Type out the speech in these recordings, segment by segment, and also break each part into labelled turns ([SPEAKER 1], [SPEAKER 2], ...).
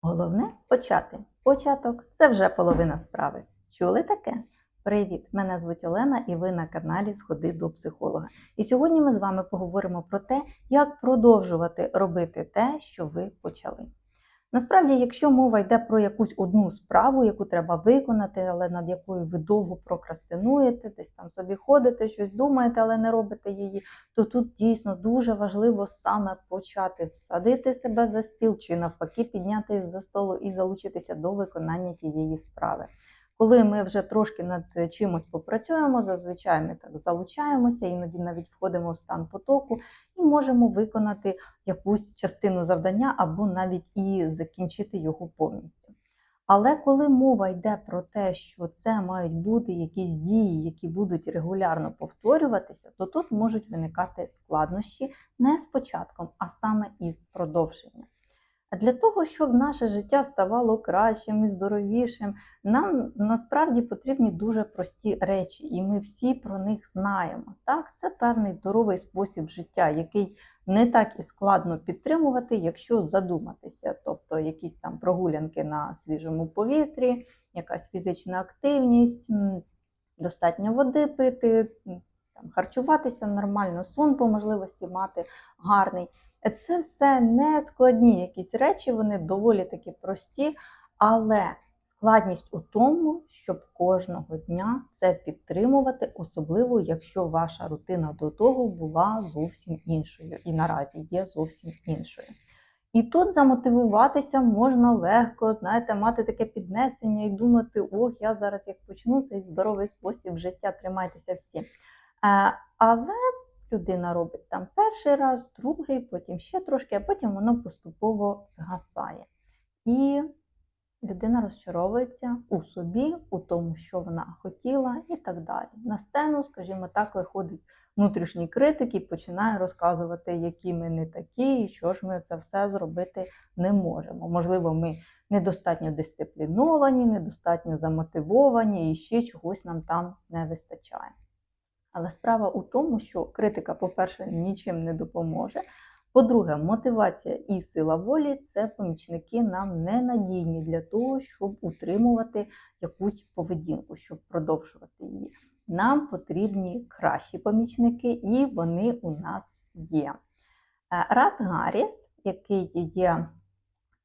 [SPEAKER 1] Головне почати. Початок це вже половина справи. Чули таке? Привіт! Мене звуть Олена і ви на каналі Сходи до психолога. І сьогодні ми з вами поговоримо про те, як продовжувати робити те, що ви почали. Насправді, якщо мова йде про якусь одну справу, яку треба виконати, але над якою ви довго прокрастинуєте, десь там собі ходите, щось думаєте, але не робите її, то тут дійсно дуже важливо саме почати всадити себе за стіл чи навпаки піднятися за столу і залучитися до виконання тієї справи. Коли ми вже трошки над чимось попрацюємо, зазвичай ми так залучаємося, іноді навіть входимо в стан потоку і можемо виконати якусь частину завдання або навіть і закінчити його повністю. Але коли мова йде про те, що це мають бути якісь дії, які будуть регулярно повторюватися, то тут можуть виникати складнощі не з початком, а саме із продовженням. А для того, щоб наше життя ставало кращим і здоровішим, нам насправді потрібні дуже прості речі, і ми всі про них знаємо. Так, це певний здоровий спосіб життя, який не так і складно підтримувати, якщо задуматися. Тобто якісь там прогулянки на свіжому повітрі, якась фізична активність, достатньо води пити, там, харчуватися нормально, сон по можливості мати гарний. Це все не складні якісь речі, вони доволі таки прості, але складність у тому, щоб кожного дня це підтримувати, особливо якщо ваша рутина до того була зовсім іншою і наразі є зовсім іншою. І тут замотивуватися можна легко, знаєте, мати таке піднесення і думати, ох, я зараз як почну цей здоровий спосіб життя, тримайтеся всі. Е, але людина робить там перший раз, другий, потім ще трошки, а потім воно поступово згасає. І людина розчаровується у собі, у тому, що вона хотіла, і так далі. На сцену, скажімо так, виходить внутрішній критик і починає розказувати, які ми не такі, і що ж ми це все зробити не можемо. Можливо, ми недостатньо дисципліновані, недостатньо замотивовані, і ще чогось нам там не вистачає. Але справа у тому, що критика, по-перше, нічим не допоможе. По-друге, мотивація і сила волі це помічники нам ненадійні для того, щоб утримувати якусь поведінку, щоб продовжувати її. Нам потрібні кращі помічники, і вони у нас є. Раз Гарріс, який є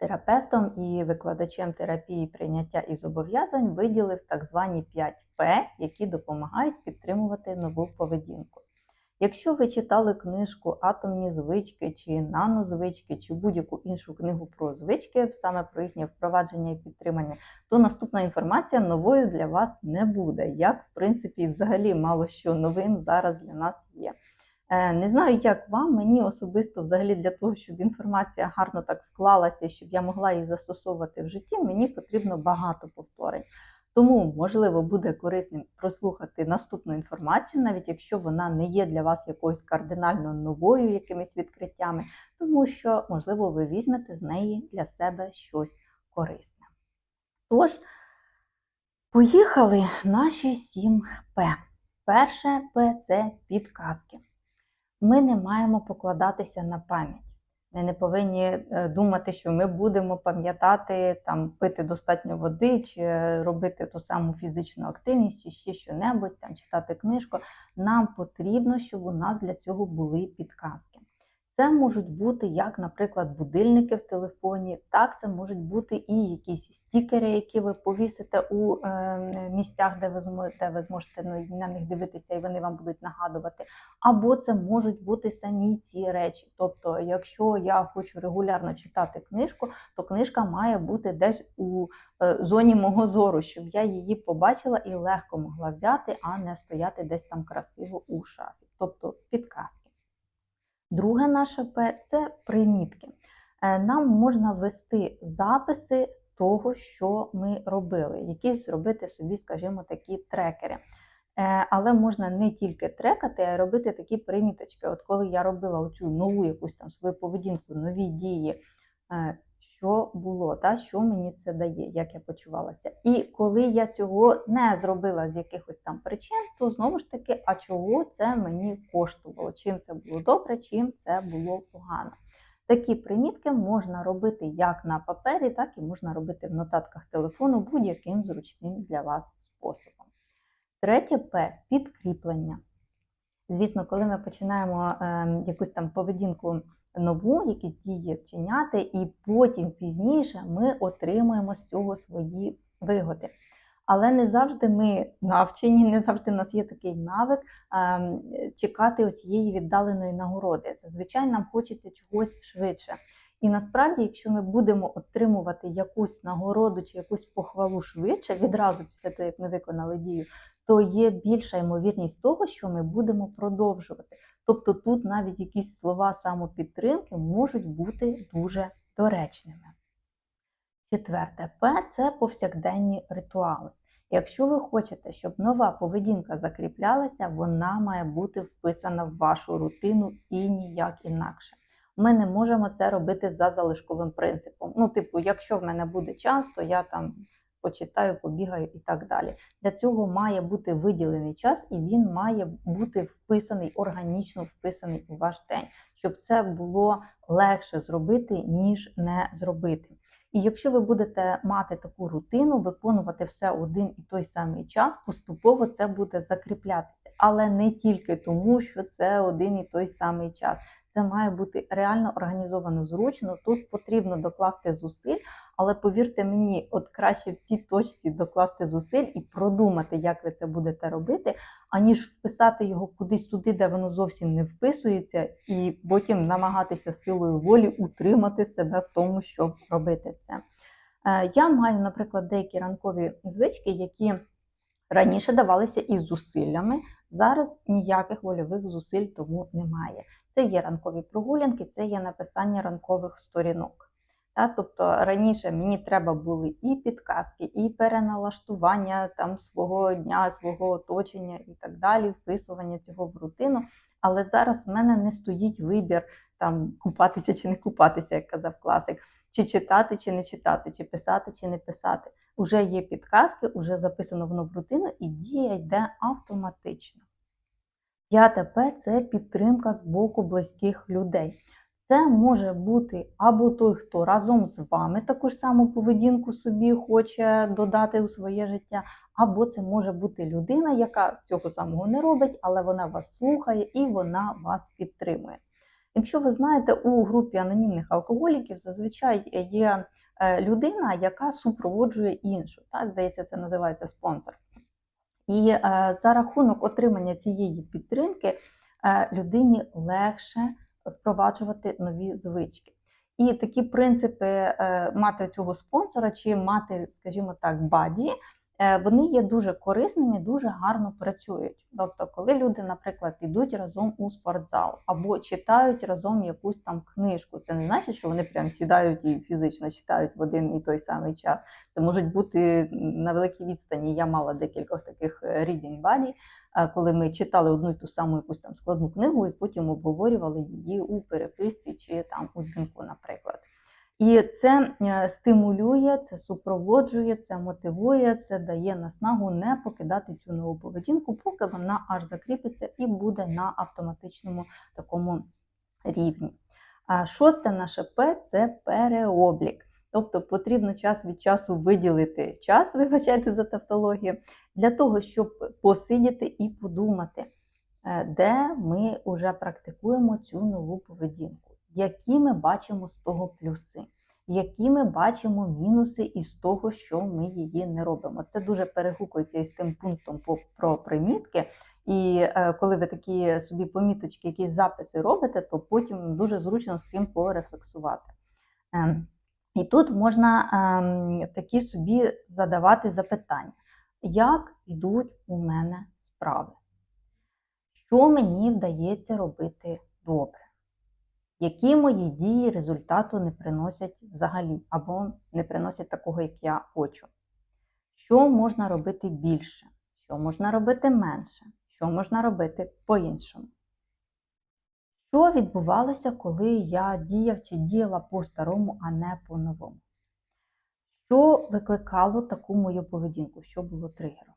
[SPEAKER 1] терапевтом і викладачем терапії прийняття і зобов'язань виділив так звані 5 П, які допомагають підтримувати нову поведінку. Якщо ви читали книжку Атомні звички чи нанозвички, чи будь-яку іншу книгу про звички, саме про їхнє впровадження і підтримання, то наступна інформація новою для вас не буде. Як, в принципі, взагалі мало що новин зараз для нас є. Е, не знаю, як вам, мені особисто взагалі для того, щоб інформація гарно так вклалася, щоб я могла її застосовувати в житті, мені потрібно багато повторень. Тому, можливо, буде корисним прослухати наступну інформацію, навіть якщо вона не є для вас якоюсь кардинально новою, якимись відкриттями, тому що, можливо, ви візьмете з неї для себе щось корисне. Тож, поїхали наші 7 П. Перше П це підказки ми не маємо покладатися на пам'ять. Ми не повинні е, думати, що ми будемо пам'ятати, там, пити достатньо води, чи робити ту саму фізичну активність, чи ще що-небудь, там, читати книжку. Нам потрібно, щоб у нас для цього були підказки. Це можуть бути як, наприклад, будильники в телефоні, так це можуть бути і якісь стікери, які ви повісите у е, місцях, де ви зможете, ви зможете на них дивитися, і вони вам будуть нагадувати. Або це можуть бути самі ці речі. Тобто, якщо я хочу регулярно читати книжку, то книжка має бути десь у е, зоні мого зору, щоб я її побачила і легко могла взяти, а не стояти десь там красиво у шафі. Тобто підказки. Друге наше П це примітки. Е, нам можна вести записи того, що ми робили, якісь зробити собі, скажімо, такі трекери. Е, але можна не тільки трекати, а й робити такі приміточки. От коли я робила оцю нову якусь там свою поведінку, нові дії, що було, та, що мені це дає, як я почувалася. І коли я цього не зробила з якихось там причин, то знову ж таки, а чого це мені коштувало? Чим це було добре, чим це було погано. Такі примітки можна робити як на папері, так і можна робити в нотатках телефону будь-яким зручним для вас способом. Третє П підкріплення. Звісно, коли ми починаємо е, якусь там поведінку нову, якісь дії вчиняти, і потім пізніше ми отримуємо з цього свої вигоди. Але не завжди ми навчені, не завжди в нас є такий навик ем, чекати цієї віддаленої нагороди. Зазвичай нам хочеться чогось швидше. І насправді, якщо ми будемо отримувати якусь нагороду чи якусь похвалу швидше, відразу після того, як ми виконали дію, то є більша ймовірність того, що ми будемо продовжувати. Тобто тут навіть якісь слова самопідтримки можуть бути дуже доречними. Четверте П це повсякденні ритуали. Якщо ви хочете, щоб нова поведінка закріплялася, вона має бути вписана в вашу рутину і ніяк інакше. Ми не можемо це робити за залишковим принципом. Ну, типу, якщо в мене буде час, то я там почитаю, побігаю і так далі. Для цього має бути виділений час, і він має бути вписаний, органічно вписаний у ваш день, щоб це було легше зробити, ніж не зробити. І якщо ви будете мати таку рутину, виконувати все один і той самий час, поступово це буде закріплятися. Але не тільки тому, що це один і той самий час. Це має бути реально організовано зручно. Тут потрібно докласти зусиль, але повірте мені, от краще в цій точці докласти зусиль і продумати, як ви це будете робити, аніж вписати його кудись туди, де воно зовсім не вписується, і потім намагатися силою волі утримати себе в тому, щоб робити це. Е, Я маю, наприклад, деякі ранкові звички, які раніше давалися із зусиллями. Зараз ніяких вольових зусиль тому немає. Це є ранкові прогулянки, це є написання ранкових сторінок. Та, тобто раніше мені треба були і підказки, і переналаштування там свого дня, свого оточення і так далі, вписування цього в рутину. Але зараз в мене не стоїть вибір там купатися чи не купатися, як казав класик, чи читати, чи не читати, чи писати, чи не писати. Уже є підказки, уже записано воно в рутину, і дія йде автоматично. П'яте П це підтримка з боку близьких людей. Це може бути або той, хто разом з вами таку ж саму поведінку собі хоче додати у своє життя, або це може бути людина, яка цього самого не робить, але вона вас слухає і вона вас підтримує. Якщо ви знаєте, у групі анонімних алкоголіків зазвичай є людина, яка супроводжує іншу. Так, здається, це називається спонсор. І е, за рахунок отримання цієї підтримки е, людині легше впроваджувати нові звички. І такі принципи е, мати цього спонсора чи мати, скажімо так, баді, е, вони є дуже корисними, дуже гарно працюють. Тобто, коли люди, наприклад, йдуть разом у спортзал або читають разом якусь там книжку, це не значить, що вони прям сідають і фізично читають в один і той самий час. Це можуть бути на великій відстані. Я мала декількох таких е, reading buddy, е, коли ми читали одну і ту саму якусь там складну книгу, і потім обговорювали її у переписці чи там у дзвінку, наприклад. І це е, стимулює, це супроводжує, це мотивує, це дає наснагу не покидати цю нову поведінку, поки вона аж закріпиться і буде на автоматичному такому рівні. Шосте наше П це переоблік. Тобто потрібно час від часу виділити час, вибачайте за тавтологію, для того, щоб посидіти і подумати, е, де ми вже практикуємо цю нову поведінку, які ми бачимо з того плюси, які ми бачимо мінуси із того, що ми її не робимо. Це дуже перегукується із тим пунктом про примітки. І е, коли ви такі собі поміточки, якісь записи робите, то потім дуже зручно з цим порефлексувати. Ем, І тут можна ем, такі собі задавати запитання, як йдуть у мене справи? Що мені вдається робити добре? Які мої дії результату не приносять взагалі, або не приносять такого, як я хочу? Що можна робити більше? Що можна робити менше? Що можна робити по-іншому? Що відбувалося, коли я діяв чи діяла по-старому, а не по-новому? Що викликало таку мою поведінку? Що було тригером?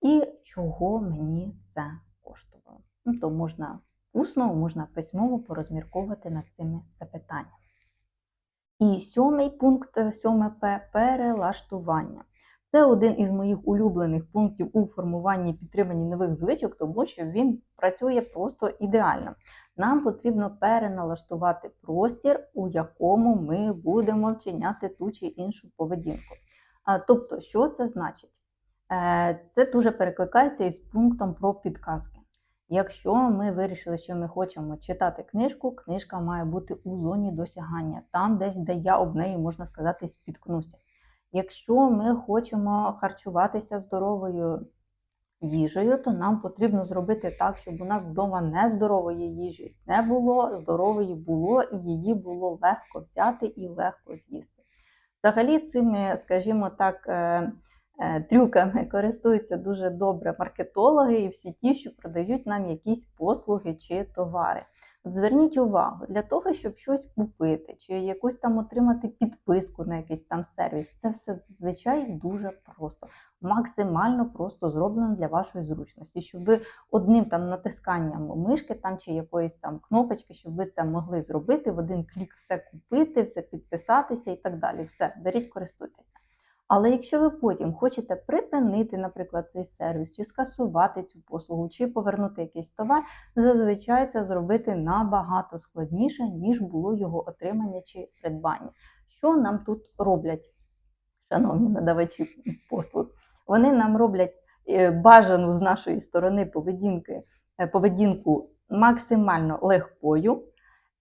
[SPEAKER 1] І чого мені це коштувало? Ну, то можна усно, можна письмово порозмірковувати над цими запитаннями. І сьомий пункт, е, сьоме П перелаштування. Це один із моїх улюблених пунктів у формуванні і підтриманні нових звичок, тому що він працює просто ідеально. Нам потрібно переналаштувати простір, у якому ми будемо вчиняти ту чи іншу поведінку. Тобто, що це значить? Е, Це дуже перекликається із пунктом про підказки. Якщо ми вирішили, що ми хочемо читати книжку, книжка має бути у зоні досягання, там десь, де я об неї, можна сказати, спіткнуся. Якщо ми хочемо харчуватися здоровою їжею, то нам потрібно зробити так, щоб у нас вдома нездорової їжі не було, здорової було, і її було легко взяти і легко з'їсти. Взагалі, цими, скажімо так, е, трюками користуються дуже добре маркетологи і всі ті, що продають нам якісь послуги чи товари. От зверніть увагу, для того, щоб щось купити, чи якусь там отримати підписку на якийсь там сервіс, це все зазвичай дуже просто, максимально просто зроблено для вашої зручності, щоб ви одним там натисканням мишки там чи якоїсь там кнопочки, щоб ви це могли зробити, в один клік все купити, все підписатися і так далі. Все, беріть, користуйтеся. Але якщо ви потім хочете припинити, наприклад, цей сервіс, чи скасувати цю послугу, чи повернути якийсь товар, зазвичай це зробити набагато складніше, ніж було його отримання чи придбання. Що нам тут роблять, шановні надавачі послуг? Вони нам роблять е, бажану з нашої сторони поведінки, е, поведінку максимально легкою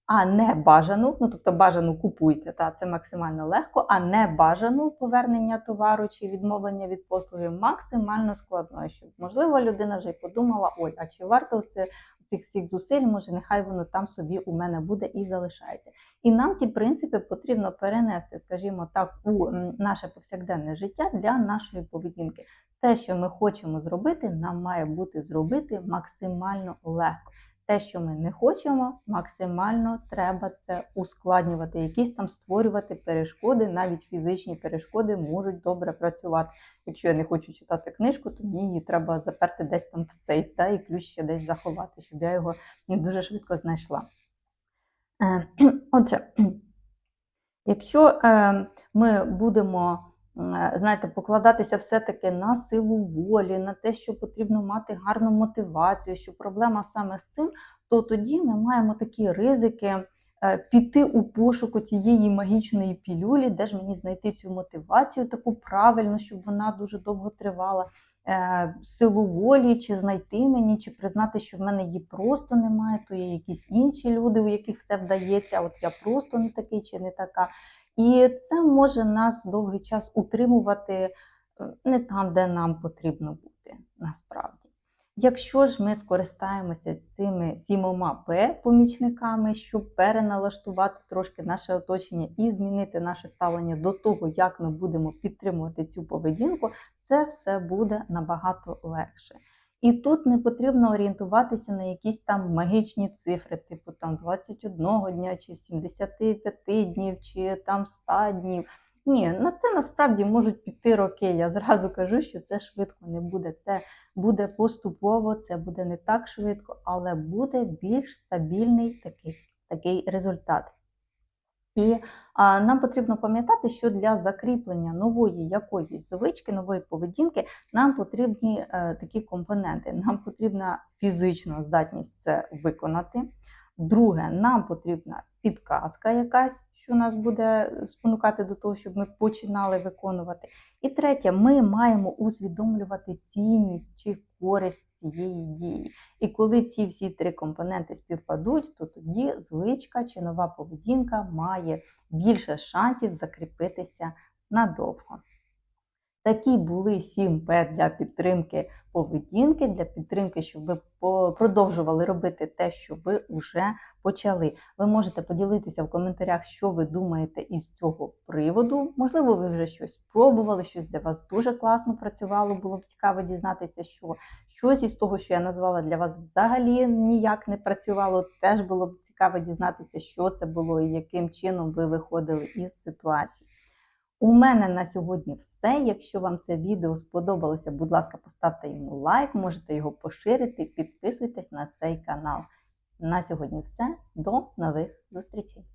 [SPEAKER 1] а не бажану, ну тобто бажану купуйте, та це максимально легко, а не бажану повернення товару чи відмовлення від послуги максимально складною. Щоб можливо людина вже й подумала: ой, а чи варто це цих всіх зусиль, може, нехай воно там собі у мене буде і залишається. І нам ті принципи потрібно перенести, скажімо так, у наше повсякденне життя для нашої поведінки. Те, що ми хочемо зробити, нам має бути зробити максимально легко те, що ми не хочемо, максимально треба це ускладнювати, якісь там створювати перешкоди, навіть фізичні перешкоди можуть добре працювати. Якщо я не хочу читати книжку, то мені її треба заперти десь там в сейф, та, і ключ ще десь заховати, щоб я його не дуже швидко знайшла. Е, отже, якщо е, ми будемо знаєте, покладатися все-таки на силу волі, на те, що потрібно мати гарну мотивацію, що проблема саме з цим, то тоді ми маємо такі ризики е, піти у пошуку цієї магічної пілюлі, де ж мені знайти цю мотивацію, таку правильну, щоб вона дуже довго тривала. Е, силу волі, чи знайти мені, чи признати, що в мене її просто немає, то є якісь інші люди, у яких все вдається, от я просто не такий чи не така. І це може нас довгий час утримувати е, не там, де нам потрібно бути насправді. Якщо ж ми скористаємося цими сімома П-помічниками, щоб переналаштувати трошки наше оточення і змінити наше ставлення до того, як ми будемо підтримувати цю поведінку, це все буде набагато легше. І тут не потрібно орієнтуватися на якісь там магічні цифри, типу там 21 дня, чи 75 днів, чи там 100 днів. Ні, на це насправді можуть піти роки. Я зразу кажу, що це швидко не буде. Це буде поступово, це буде не так швидко, але буде більш стабільний такий, такий результат. І а, нам потрібно пам'ятати, що для закріплення нової якоїсь звички, нової поведінки, нам потрібні е, такі компоненти. Нам потрібна фізична здатність це виконати. Друге, нам потрібна підказка якась, що нас буде спонукати до того, щоб ми починали виконувати. І третє, ми маємо усвідомлювати цінність чи користь цієї дії. І коли ці всі три компоненти співпадуть, то тоді звичка чи нова поведінка має більше шансів закріпитися надовго. Такі були 7 П для підтримки поведінки, для підтримки, щоб ви продовжували робити те, що ви вже почали. Ви можете поділитися в коментарях, що ви думаєте із цього приводу. Можливо, ви вже щось пробували, щось для вас дуже класно працювало. Було б цікаво дізнатися, що щось із того, що я назвала для вас, взагалі ніяк не працювало. Теж було б цікаво дізнатися, що це було і яким чином ви виходили із ситуації. У мене на сьогодні все. Якщо вам це відео сподобалося, будь ласка, поставте йому лайк, можете його поширити, підписуйтесь на цей канал. На сьогодні все. До нових зустрічей!